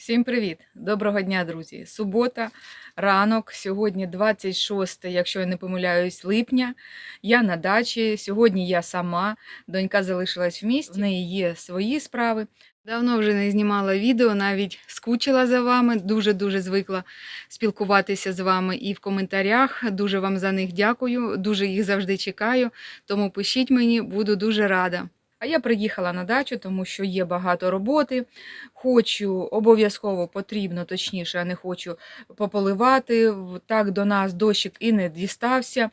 Всім привіт! Доброго дня, друзі! Субота, ранок, сьогодні 26, якщо я не помиляюсь, липня. Я на дачі. Сьогодні я сама. Донька залишилась в місті, в неї є свої справи. Давно вже не знімала відео, навіть скучила за вами. Дуже-дуже звикла спілкуватися з вами і в коментарях. Дуже вам за них дякую, дуже їх завжди чекаю. Тому пишіть мені, буду дуже рада. А я приїхала на дачу, тому що є багато роботи. Хочу обов'язково потрібно, точніше, я не хочу пополивати. Так до нас дощик і не дістався.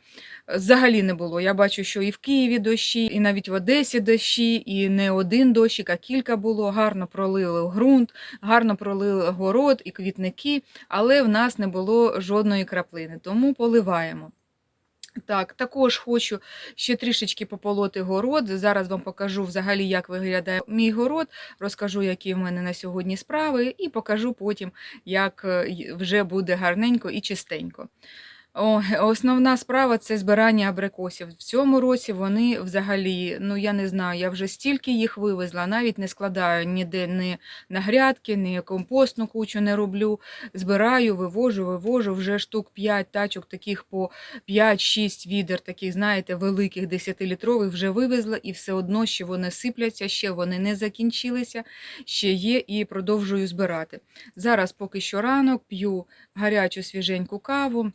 Взагалі не було. Я бачу, що і в Києві дощі, і навіть в Одесі дощі, і не один дощик, а кілька було. Гарно пролили ґрунт, гарно пролили город і квітники, але в нас не було жодної краплини, тому поливаємо. Так, також хочу ще трішечки пополоти город. Зараз вам покажу взагалі, як виглядає мій город, розкажу, які в мене на сьогодні справи, і покажу потім, як е, вже буде гарненько і чистенько. Основна справа це збирання абрикосів. В цьому році вони взагалі, ну я не знаю, я вже стільки їх вивезла, навіть не складаю ніде ні на грядки, ні компостну кучу не роблю. Збираю, вивожу, вивожу вже штук 5 тачок, таких по 5-6 відер, таких, знаєте, великих 10-літрових вже вивезла, і все одно ще вони сипляться, ще вони не закінчилися, ще є і продовжую збирати. Зараз поки що ранок, п'ю гарячу свіженьку каву.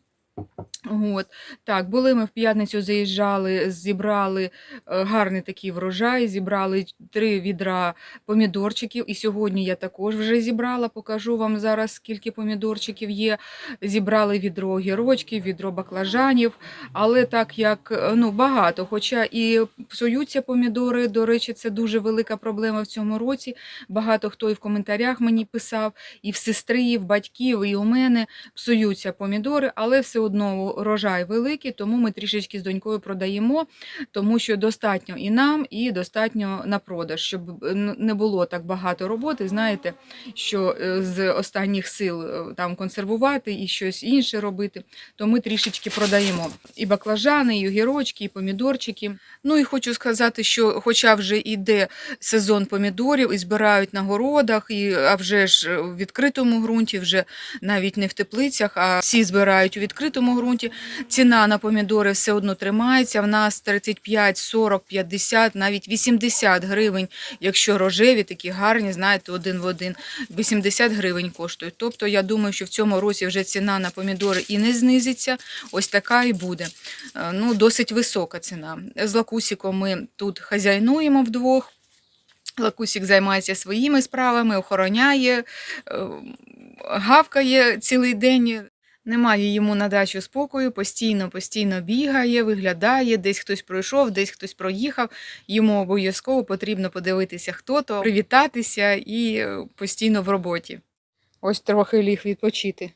От. Так, були ми в п'ятницю заїжджали, зібрали е, гарний такий врожай, зібрали три відра помідорчиків. І сьогодні я також вже зібрала. Покажу вам зараз, скільки помідорчиків є. Зібрали відро огірочків, відро баклажанів. Але так як е, ну, багато, хоча і псуються помідори, до речі, це дуже велика проблема в цьому році. Багато хто і в коментарях мені писав, і в сестри, і в батьків, і у мене псуються помідори, але все одно урожай великий, тому ми трішечки з донькою продаємо, тому що достатньо і нам, і достатньо на продаж, щоб не було так багато роботи. Знаєте, що е, з останніх сил е, там консервувати і щось інше робити, то ми трішечки продаємо і баклажани, і огірочки, і помідорчики. Ну і хочу сказати, що, хоча вже йде сезон помідорів і збирають на городах, і а вже ж е, в відкритому ґрунті, вже навіть не в теплицях, а всі збирають у відкритому ґрунті. Ціна на помідори все одно тримається. В нас 35, 40, 50, навіть 80 гривень, якщо рожеві, такі гарні, знаєте, один в один, 80 гривень коштують. Тобто я думаю, що в цьому році вже ціна на помідори і не знизиться. Ось така і буде. Е, Ну, досить висока ціна. З Лакусіком ми тут хазяйнуємо вдвох. Лакусік займається своїми справами, охороняє, е, гавкає цілий день. Немає йому на дачу спокою, постійно, постійно бігає, виглядає, десь хтось пройшов, десь хтось проїхав. Йому обов'язково потрібно подивитися, хто то, привітатися і е, постійно в роботі. Ось трохи ліг відпочити.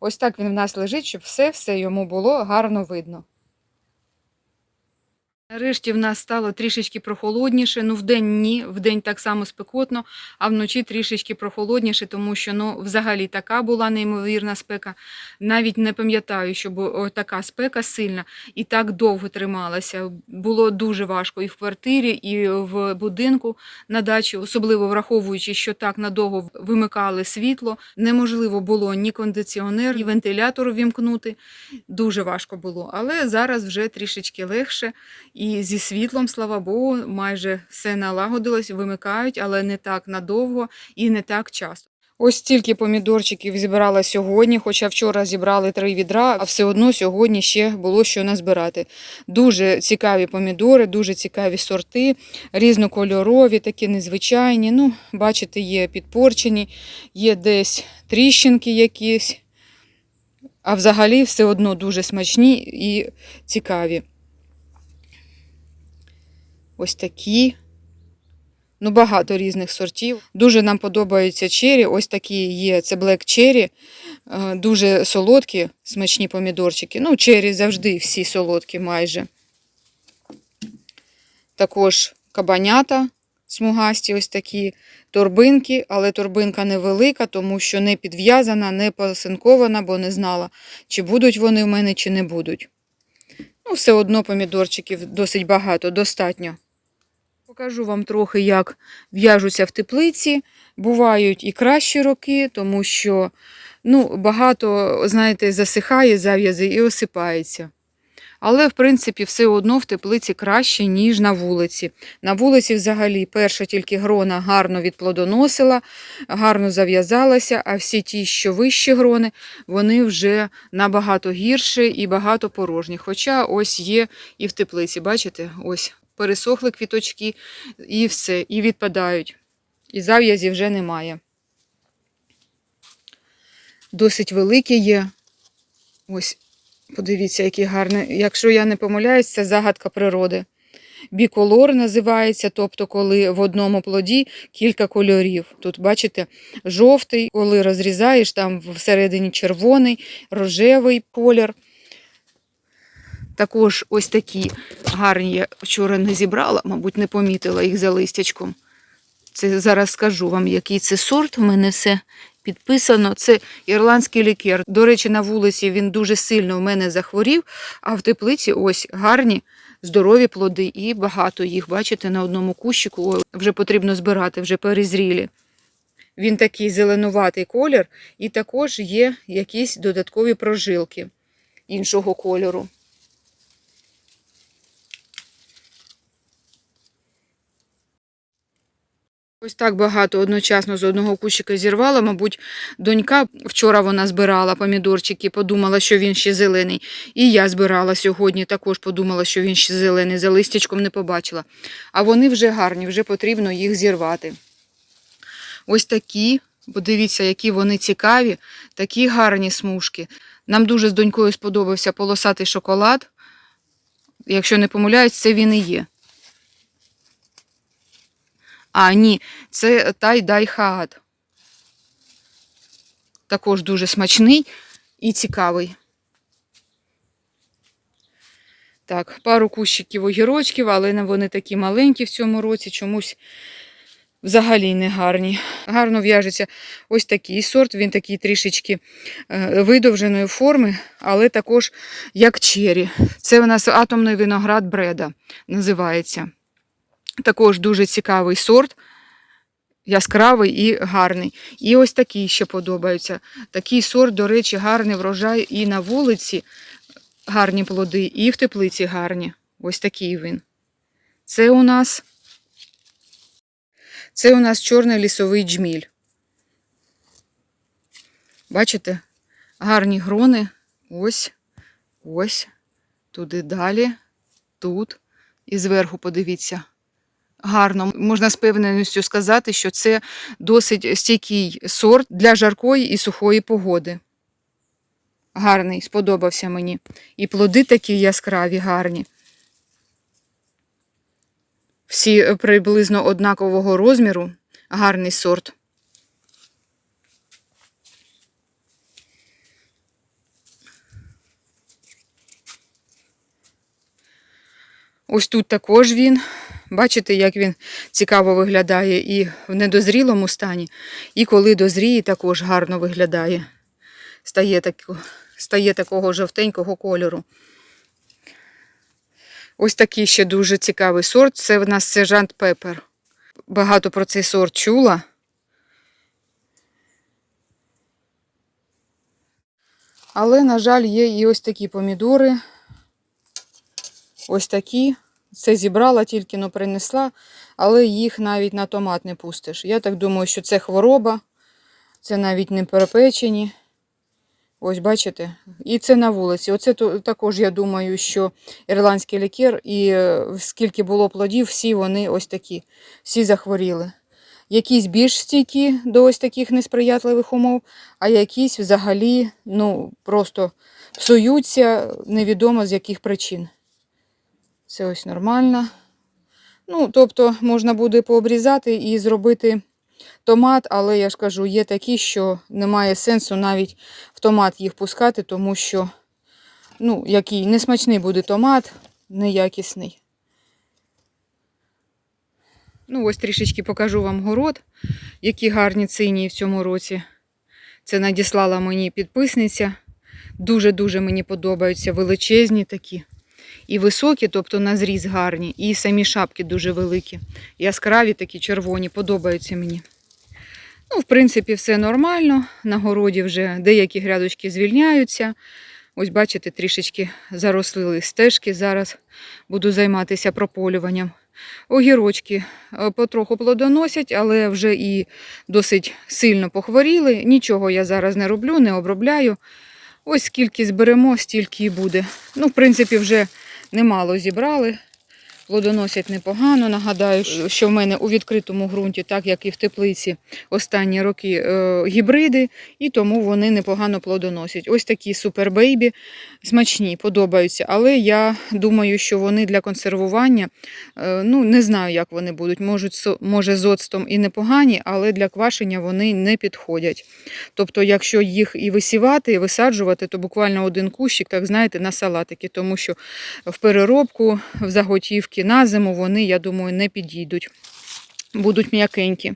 Ось так він в нас лежить, щоб все-все йому було гарно видно. Нарешті в нас стало трішечки прохолодніше. Ну, вдень ні, вдень так само спекотно, а вночі трішечки прохолодніше, тому що ну, взагалі така була неймовірна спека. Навіть не пам'ятаю, щоб така спека сильна і так довго трималася. Було дуже важко і в квартирі, і в будинку на дачі, особливо враховуючи, що так надовго вимикали світло. Неможливо було ні кондиціонер, ні вентилятор вімкнути. Дуже важко було. Але зараз вже трішечки легше. І зі світлом, слава Богу, майже все налагодилось, вимикають, але не так надовго і не так часто. Ось стільки помідорчиків зібрала сьогодні, хоча вчора зібрали три відра, а все одно сьогодні ще було що назбирати. Дуже цікаві помідори, дуже цікаві сорти, різнокольорові, такі незвичайні. Ну, бачите, є підпорчені, є десь тріщинки якісь. А взагалі все одно дуже смачні і цікаві. Ось такі. Ну, багато різних сортів. Дуже нам подобаються чері. Ось такі є. Це Cherry. Е, Дуже солодкі, смачні помідорчики. Ну, чері завжди всі солодкі майже. Також кабанята смугасті, ось такі торбинки, але торбинка невелика, тому що не підв'язана, не посинкована, бо не знала, чи будуть вони в мене, чи не будуть. Ну, все одно помідорчиків досить багато, достатньо. Покажу вам трохи, як в'яжуться в теплиці. Бувають і кращі роки, тому що ну, багато, знаєте, засихає зав'язи і осипається. Але, в принципі, все одно в теплиці краще, ніж на вулиці. На вулиці, взагалі, перша тільки грона гарно відплодоносила, гарно зав'язалася, а всі ті, що вищі грони, вони вже набагато гірші і багато порожні. Хоча ось є і в теплиці, бачите, ось пересохли квіточки і все, і відпадають. І зав'язі вже немає. Досить великі є. Ось, подивіться, які гарні. Якщо я не помиляюсь, це загадка природи. Біколор називається, тобто, коли в одному плоді кілька кольорів. Тут, бачите, жовтий, коли розрізаєш, там всередині червоний, рожевий колір. Також ось такі гарні я вчора не зібрала, мабуть, не помітила їх за листячком. Це зараз скажу вам, який це сорт. У мене все підписано. Це ірландський лікер. До речі, на вулиці він дуже сильно в мене захворів, а в теплиці ось гарні, здорові плоди і багато їх. Бачите, на одному кущику Ой, вже потрібно збирати, вже перезрілі. Він такий зеленуватий колір, і також є якісь додаткові прожилки іншого кольору. Ось так багато одночасно з одного кущика зірвала. Мабуть, донька вчора вона збирала помідорчики, подумала, що він ще зелений. І я збирала сьогодні, також подумала, що він ще зелений, за листячком не побачила. А вони вже гарні, вже потрібно їх зірвати. Ось такі, подивіться, які вони цікаві, такі гарні смужки. Нам дуже з донькою сподобався полосатий шоколад. Якщо не помиляюсь, це він і є. А, ні, це тай-дай хаат. Також дуже смачний і цікавий. Так, пару кущиків огірочків, але вони такі маленькі в цьому році, чомусь взагалі не гарні. Гарно в'яжеться ось такий сорт, він такий трішечки е, видовженої форми, але також як чері. Це у нас атомний виноград бреда називається. Також дуже цікавий сорт, яскравий і гарний. І ось такий ще подобаються. Такий сорт, до речі, гарний врожай і на вулиці гарні плоди, і в теплиці гарні. Ось такий він. Це у нас це у нас чорний лісовий джміль. Бачите? Гарні грони. Ось, ось, туди далі, тут. І зверху подивіться гарно. Можна з певненістю сказати, що це досить стійкий сорт для жаркої і сухої погоди. Гарний, сподобався мені. І плоди такі яскраві, гарні. Всі приблизно однакового розміру. Гарний сорт. Ось тут також він. Бачите, як він цікаво виглядає і в недозрілому стані, і коли дозріє, також гарно виглядає. Стає, так, стає такого жовтенького кольору. Ось такий ще дуже цікавий сорт. Це в нас сержант Пепер. Багато про цей сорт чула. Але, на жаль, є і ось такі помідори. Ось такі. Це зібрала, тільки но принесла, але їх навіть на томат не пустиш. Я так думаю, що це хвороба, це навіть не перепечені. Ось, бачите? І це на вулиці. Оце також, я думаю, що ірландський лікер, і е, скільки було плодів, всі вони ось такі, всі захворіли. Якісь більш стійкі до ось таких несприятливих умов, а якісь взагалі ну, просто псуються невідомо з яких причин. Це ось нормально. Ну, тобто, можна буде пообрізати і зробити томат, але я ж кажу, є такі, що немає сенсу навіть в томат їх пускати, тому що, ну, який несмачний буде томат, неякісний. Ну, ось трішечки покажу вам город, які гарні цинії в цьому році. Це надіслала мені підписниця. Дуже-дуже мені подобаються величезні такі і високі, тобто на зріз гарні, і самі шапки дуже великі. Яскраві такі червоні, подобаються мені. Ну, в принципі, все нормально. На городі вже деякі грядочки звільняються. Ось, бачите, трішечки зарослили стежки. Зараз буду займатися прополюванням. Огірочки е, потроху плодоносять, але вже і досить сильно похворіли. Нічого я зараз не роблю, не обробляю. Ось скільки зберемо, стільки і буде. Ну, в принципі, вже немало зібрали. Плодоносять непогано. Нагадаю, що в мене у відкритому ґрунті, так як і в теплиці, останні роки е, гібриди, і тому вони непогано плодоносять. Ось такі супербейбі смачні, подобаються. Але я думаю, що вони для консервування, е, ну не знаю, як вони будуть. Можуть, може, з оцтом і непогані, але для квашення вони не підходять. Тобто, якщо їх і висівати, і висаджувати, то буквально один кущик, так знаєте, на салатики, тому що в переробку, в заготівки на зиму вони, я думаю, не підійдуть. Будуть м'якенькі.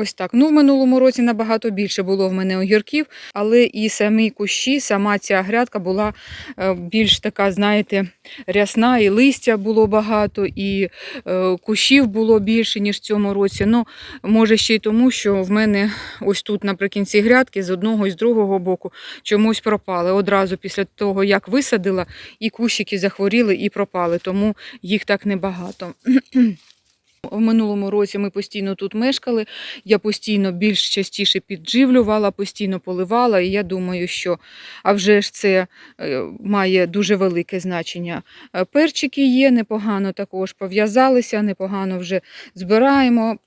Ось так. Ну, в минулому році набагато більше було в мене огірків, але і самі кущі, сама ця грядка була е, більш така, знаєте, рясна, і листя було багато, і е, кущів було більше, ніж в цьому році. Ну, може ще й тому, що в мене ось тут наприкінці грядки з одного і з другого боку чомусь пропали. Одразу після того, як висадила, і кущики захворіли і пропали, тому їх так небагато. В минулому році ми постійно тут мешкали. Я постійно більш частіше підживлювала, постійно поливала, і я думаю, що а вже ж це е, має дуже велике значення. Е, Перчики є непогано також, пов'язалися, непогано вже збираємо.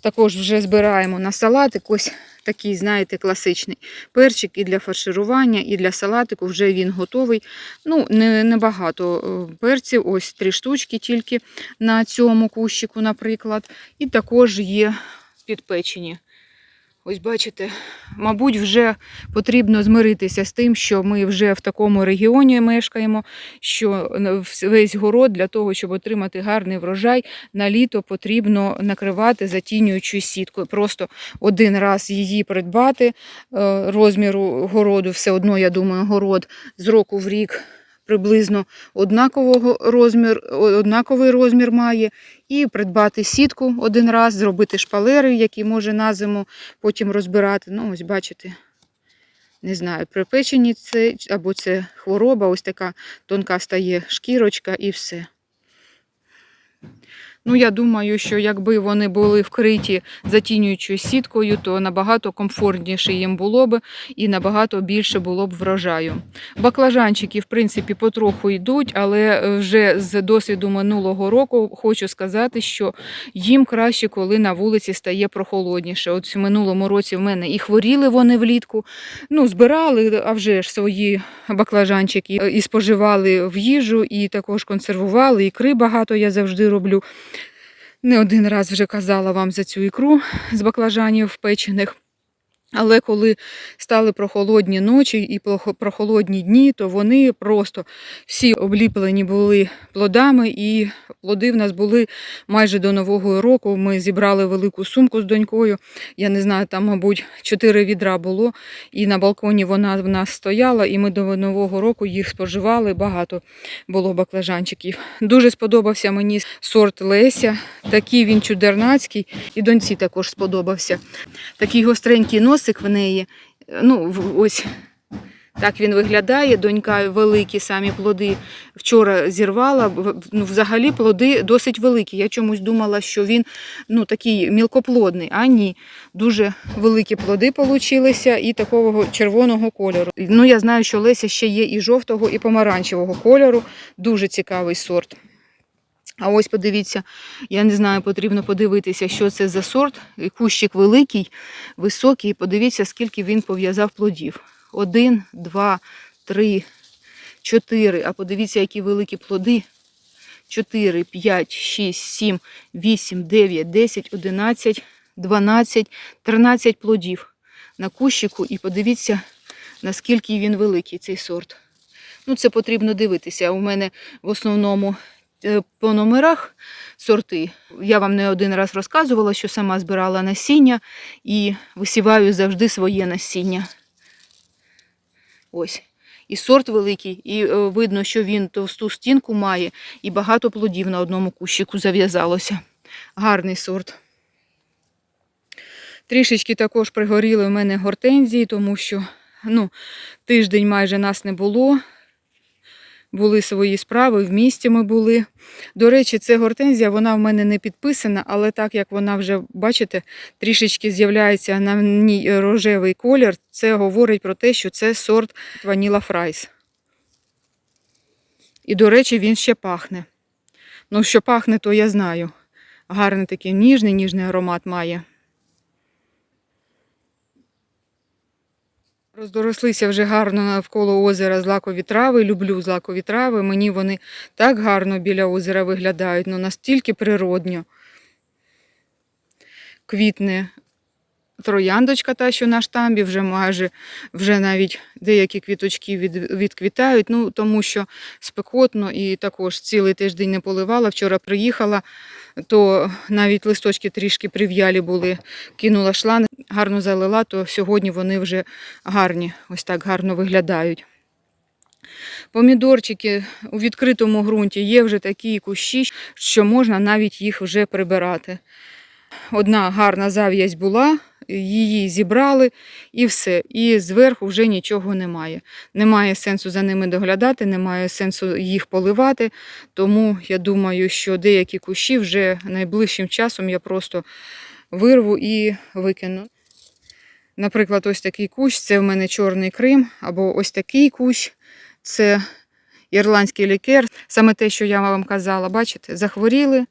Також вже збираємо на салатик. Ось такий, знаєте, класичний перчик і для фарширування, і для салатику вже він готовий. Ну, не, небагато не перців, ось три штучки тільки на цьому кущику, наприклад. І також є підпечені. Ось бачите, мабуть, вже потрібно змиритися з тим, що ми вже в такому регіоні мешкаємо, що весь город для того, щоб отримати гарний врожай, на літо потрібно накривати затінюючою сіткою. Просто один раз її придбати е, розміру городу, все одно, я думаю, город з року в рік приблизно однакового розмір, однаковий розмір має, і придбати сітку один раз, зробити шпалери, які може на зиму потім розбирати. Ну, ось бачите, не знаю, припечені це або це хвороба, ось така тонка стає шкірочка і все. Ну, я думаю, що якби вони були вкриті затінюючою сіткою, то набагато комфортніше їм було б і набагато більше було б врожаю. Баклажанчики, в принципі, потроху йдуть, але е, вже з досвіду минулого року хочу сказати, що їм краще, коли на вулиці стає прохолодніше. От в минулому році в мене і хворіли вони влітку. Ну, збирали, а вже ж свої баклажанчики е, і споживали в їжу, і також консервували. Ікри багато я завжди роблю. Не один раз вже казала вам за цю ікру з баклажанів печених. Але коли стали прохолодні ночі і прохолодні дні, то вони просто всі обліплені були плодами, і плоди в нас були майже до Нового року. Ми зібрали велику сумку з донькою. Я не знаю, там, мабуть, чотири відра було, і на балконі вона в нас стояла, і ми до Нового року їх споживали. Багато було баклажанчиків. Дуже сподобався мені сорт Леся. Такий він чудернацький, і доньці також сподобався. Такий гостренький носик в неї. Ну, ось так він виглядає. Донька великі самі плоди вчора зірвала. Ну, взагалі плоди досить великі. Я чомусь думала, що він ну, такий мілкоплодний, а ні. Дуже великі плоди получилися і такого червоного кольору. Ну, я знаю, що Леся ще є і жовтого, і помаранчевого кольору. Дуже цікавий сорт. А ось подивіться, я не знаю, потрібно подивитися, що це за сорт. Кущик великий, високий. Подивіться, скільки він пов'язав плодів. Один, два, три, чотири. А подивіться, які великі плоди. 4, 5, 6, 7, 8, 9, 10, 11, 12, 13 плодів на кущику. І подивіться, наскільки він великий, цей сорт. Ну, це потрібно дивитися. У мене в основному по номерах сорти. Я вам не один раз розказувала, що сама збирала насіння і висіваю завжди своє насіння. Ось. І сорт великий, і е, видно, що він товсту стінку має, і багато плодів на одному кущику зав'язалося. Гарний сорт. Трішечки також пригоріли в мене гортензії, тому що ну, тиждень майже нас не було. Були свої справи, в місті ми були. До речі, це гортензія, вона в мене не підписана, але так як вона вже, бачите, трішечки з'являється на ній рожевий колір, це говорить про те, що це сорт Ваніла Фрайс. І, до речі, він ще пахне. Ну, що пахне, то я знаю. Гарний такий ніжний, ніжний аромат має. Роздорослися вже гарно навколо озера злакові трави. Люблю злакові трави. Мені вони так гарно біля озера виглядають, ну настільки природньо. Квітне трояндочка, та, що на штамбі, вже майже вже навіть деякі квіточки від, відквітають, ну тому що спекотно і також цілий тиждень не поливала. Вчора приїхала, то навіть листочки трішки прив'ялі були, кинула шланг, гарно залила, то сьогодні вони вже гарні, ось так гарно виглядають. Помідорчики у відкритому ґрунті є вже такі кущі, що можна навіть їх вже прибирати. Одна гарна зав'язь була, її зібрали і все. І зверху вже нічого немає. Немає сенсу за ними доглядати, немає сенсу їх поливати. Тому я думаю, що деякі кущі вже найближчим часом я просто вирву і викину. Наприклад, ось такий кущ це в мене чорний Крим, або ось такий кущ це ірландський лікер. Саме те, що я вам казала, бачите, захворіли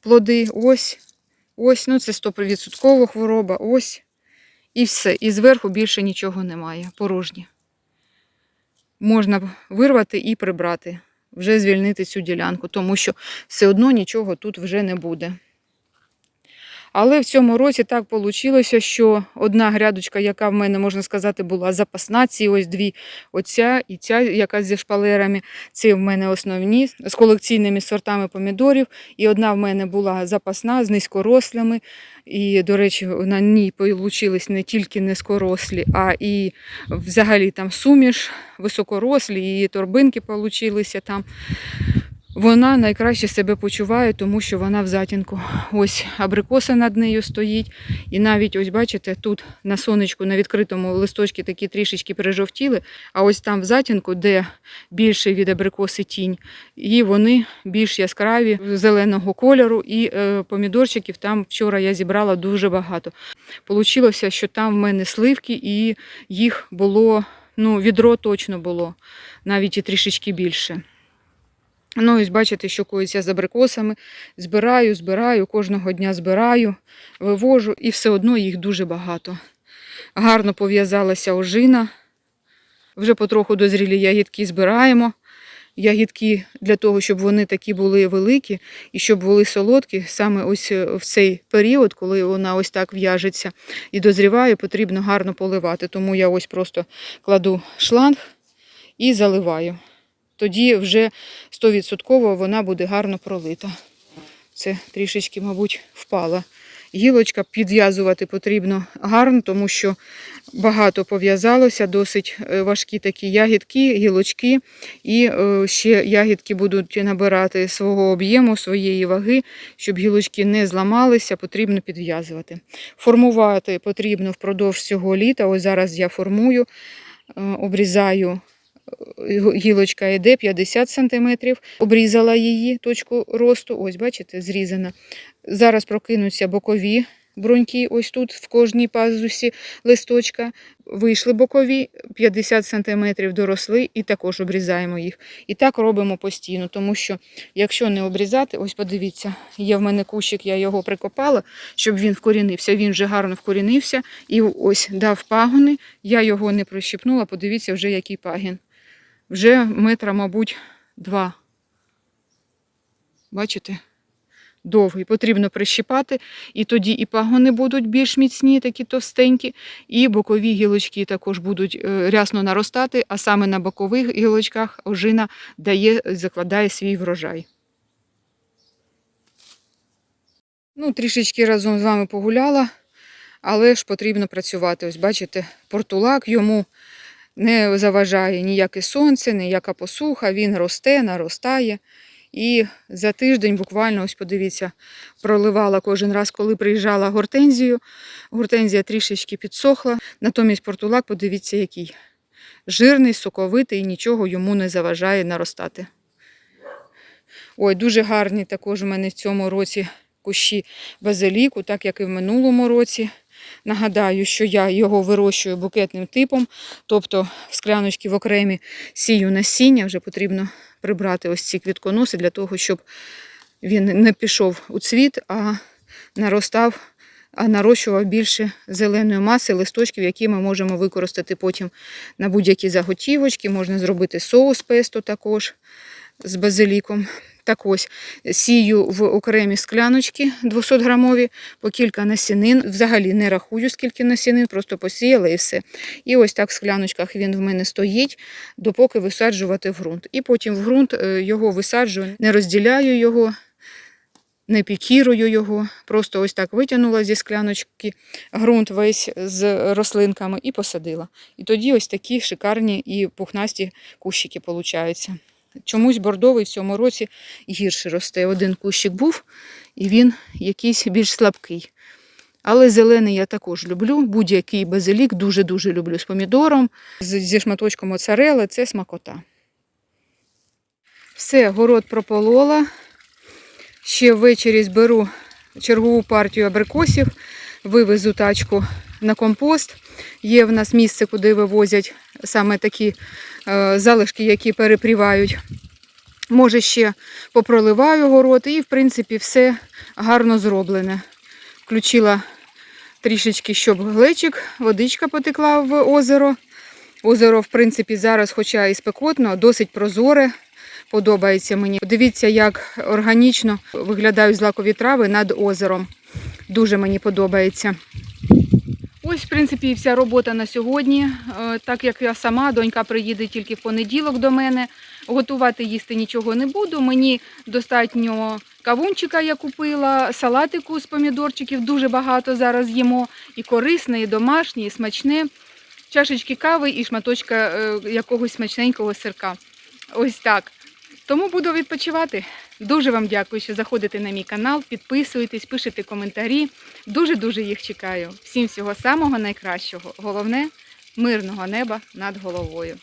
плоди, ось, ось, ну це 100% хвороба, ось. І все. І зверху більше нічого немає, порожні. Можна вирвати і прибрати, вже звільнити цю ділянку, тому що все одно нічого тут вже не буде. Але в цьому році так вийшло, що одна грядочка, яка в мене, можна сказати, була запасна, ці ось дві, оця і ця, яка зі шпалерами, це в мене основні, з колекційними сортами помідорів. І одна в мене була запасна з низькорослими. І, до речі, на ній вийшли не тільки низькорослі, а і взагалі там суміш, високорослі, і торбинки получилися там. Вона найкраще себе почуває, тому що вона в затінку. Ось абрикоса над нею стоїть. І навіть, ось бачите, тут на сонечку, на відкритому листочки такі трішечки пережовтіли, а ось там в затінку, де більше від абрикоси тінь, і вони більш яскраві, зеленого кольору, і е, помідорчиків там вчора я зібрала дуже багато. Получилося, що там в мене сливки, і їх було, ну, відро точно було, навіть і трішечки більше. Ну, ось бачите, що коїться з абрикосами. Збираю, збираю, кожного дня збираю, вивожу, і все одно їх дуже багато. Гарно пов'язалася ожина. Вже потроху дозрілі ягідки збираємо. Ягідки для того, щоб вони такі були великі і щоб були солодкі, саме ось е, в цей період, коли вона ось так в'яжеться і дозріває, потрібно гарно поливати. Тому я ось просто кладу шланг і заливаю тоді вже 100% вона буде гарно пролита. Це трішечки, мабуть, впала. Гілочка підв'язувати потрібно гарно, тому що багато пов'язалося, досить е, важкі такі ягідки, гілочки, і е, ще ягідки будуть набирати свого об'єму, своєї ваги, щоб гілочки не зламалися, потрібно підв'язувати. Формувати потрібно впродовж цього літа. Ось зараз я формую, е, обрізаю гілочка йде 50 см, обрізала її точку росту. Ось, бачите, зрізана. Зараз прокинуться бокові бруньки, ось тут, в кожній пазусі листочка. Вийшли бокові, 50 см доросли і також обрізаємо їх. І так робимо постійно, тому що, якщо не обрізати, ось подивіться, є в мене кущик, я його прикопала, щоб він вкорінився. Він вже гарно вкорінився і ось дав пагони. Я його не прищипнула, подивіться, вже який пагін вже метра, мабуть, два. Бачите? Довгий. Потрібно прищипати, і тоді і пагони будуть більш міцні, такі товстенькі, і бокові гілочки також будуть е, рясно наростати, а саме на бокових гілочках ожина дає, закладає свій врожай. Ну, Трішечки разом з вами погуляла, але ж потрібно працювати. Ось бачите, портулак йому не заважає ніяке сонце, ніяка посуха, він росте, наростає. І за тиждень буквально, ось подивіться, проливала кожен раз, коли приїжджала гортензію. Гортензія трішечки підсохла. Натомість портулак, подивіться, який жирний, соковитий, нічого йому не заважає наростати. Ой, дуже гарні також у мене в цьому році кущі базиліку, так як і в минулому році. Нагадаю, що я його вирощую букетним типом, тобто в скляночки в окремі сію насіння, вже потрібно прибрати ось ці квітконоси для того, щоб він не пішов у цвіт, а наростав, а нарощував більше зеленої маси, листочків, які ми можемо використати потім на будь-які заготівочки. Можна зробити соус песто також з базиліком. Так ось сію в окремі скляночки 200 грамові, по кілька насінин. Взагалі не рахую, скільки насінин, просто посіяла і все. І ось так в скляночках він в мене стоїть, допоки висаджувати в ґрунт. І потім в ґрунт е, його висаджую, не розділяю його, не пікірую його. Просто ось так витягнула зі скляночки ґрунт весь з рослинками і посадила. І тоді ось такі шикарні і пухнасті кущики получаються. Чомусь бордовий в цьому році гірше росте. Один кущик був, і він якийсь більш слабкий. Але зелений я також люблю. Будь-який базилік дуже-дуже люблю з помідором, зі шматочком моцарели це смакота. Все, город прополола. Ще ввечері зберу чергову партію абрикосів, вивезу тачку на компост. Є в нас місце, куди вивозять саме такі е, залишки, які перепрівають. Може, ще попроливаю город, і, в принципі, все гарно зроблене. Включила трішечки, щоб глечик, водичка потекла в озеро. Озеро, в принципі, зараз, хоча і спекотно, досить прозоре. Подобається мені. Дивіться, як органічно виглядають злакові трави над озером. Дуже мені подобається. Ось, в принципі, вся робота на сьогодні. Е, Так як я сама, донька приїде тільки в понеділок до мене. Готувати їсти нічого не буду. Мені достатньо кавунчика я купила, салатику з помідорчиків дуже багато зараз їмо. І корисне, і домашнє, і смачне. Чашечки кави і шматочка е, якогось смачненького сирка. Ось так. Тому буду відпочивати. Дуже вам дякую, що заходите на мій канал, підписуєтесь, пишете коментарі. Дуже-дуже їх чекаю. Всім всього самого найкращого. Головне мирного неба над головою.